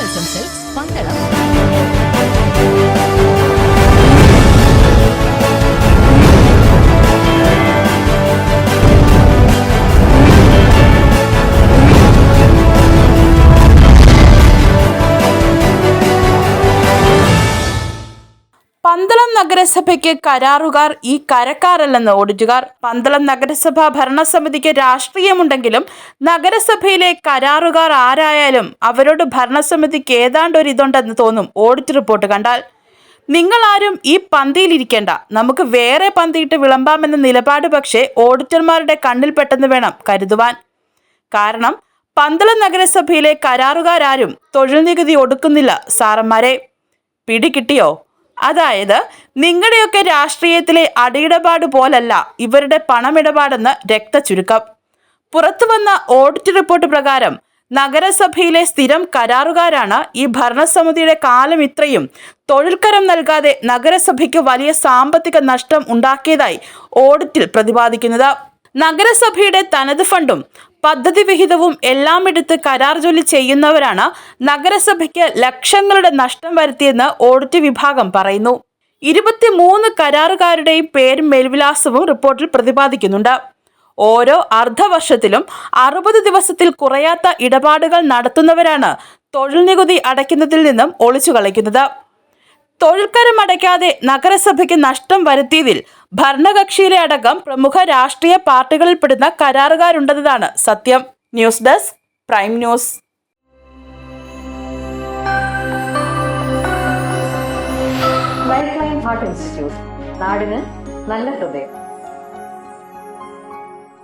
Travels and Silks, Pandalam. Pandalam നഗരസഭയ്ക്ക് കരാറുകാർ ഈ കരക്കാരല്ലെന്ന് ഓഡിറ്റുകാർ. പന്തളം നഗരസഭ ഭരണസമിതിക്ക് രാഷ്ട്രീയമുണ്ടെങ്കിലും നഗരസഭയിലെ കരാറുകാർ ആരായാലും അവരോട് ഭരണസമിതിക്ക് ഏതാണ്ട് ഒരു ഇതുണ്ടെന്ന് തോന്നും ഓഡിറ്റ് റിപ്പോർട്ട് കണ്ടാൽ. നിങ്ങളാരും ഈ പന്തിയിലിരിക്കേണ്ട. നമുക്ക് വേറെ പന്തിയിട്ട് വിളമ്പാമെന്ന നിലപാട് പക്ഷേ ഓഡിറ്റർമാരുടെ കണ്ണിൽ പെട്ടെന്ന് വേണം കരുതുവാൻ. കാരണം പന്തളം നഗരസഭയിലെ കരാറുകാരും തൊഴിൽ നികുതി ഒടുക്കുന്നില്ല സാറന്മാരെ. പിടികിട്ടിയോ? അതായത് നിങ്ങളുടെയൊക്കെ രാഷ്ട്രീയത്തിലെ അടിയിടപാട് പോലല്ല ഇവരുടെ പണമിടപാടെന്ന് രക്തചുരുക്കം. പുറത്തു വന്ന ഓഡിറ്റ് റിപ്പോർട്ട് പ്രകാരം നഗരസഭയിലെ സ്ഥിരം കരാറുകാരാണ് ഈ ഭരണസമിതിയുടെ കാലം ഇത്രയും തൊഴിൽക്കരം നൽകാതെ നഗരസഭയ്ക്ക് വലിയ സാമ്പത്തിക നഷ്ടം ഉണ്ടാക്കിയതായി ഓഡിറ്റിൽ പ്രതിപാദിക്കുന്നത്. നഗരസഭയുടെ തനത് ഫണ്ടും പദ്ധതി വിഹിതവും എല്ലാം എടുത്ത് കരാർ ജോലി ചെയ്യുന്നവരാണ് നഗരസഭയ്ക്ക് ലക്ഷങ്ങളുടെ നഷ്ടം വരുത്തിയെന്ന് ഓഡിറ്റ് വിഭാഗം പറയുന്നു. ഇരുപത്തിമൂന്ന് കരാറുകാരുടെയും പേരും മേൽവിലാസവും റിപ്പോർട്ടിൽ പ്രതിപാദിക്കുന്നുണ്ട്. ഓരോ അർദ്ധവർഷത്തിലും അറുപത് ദിവസത്തിൽ കുറയാത്ത ഇടപാടുകൾ നടത്തുന്നവരാണ് തൊഴിൽ നികുതി അടയ്ക്കുന്നതിൽ നിന്നും ഒളിച്ചു കളിക്കുന്നത് തൊഴിൽക്കരം അടയ്ക്കാതെ നഗരസഭയ്ക്ക് നഷ്ടം വരുത്തിയതിൽ ഭരണകക്ഷിയിലെ അടക്കം പ്രമുഖ രാഷ്ട്രീയ പാർട്ടികളിൽപ്പെടുന്ന കരാറുകാരുണ്ടെന്നതാണ് സത്യം. News desk prime news. Life line heart institute. നാടിന് നല്ല ഹൃദയം.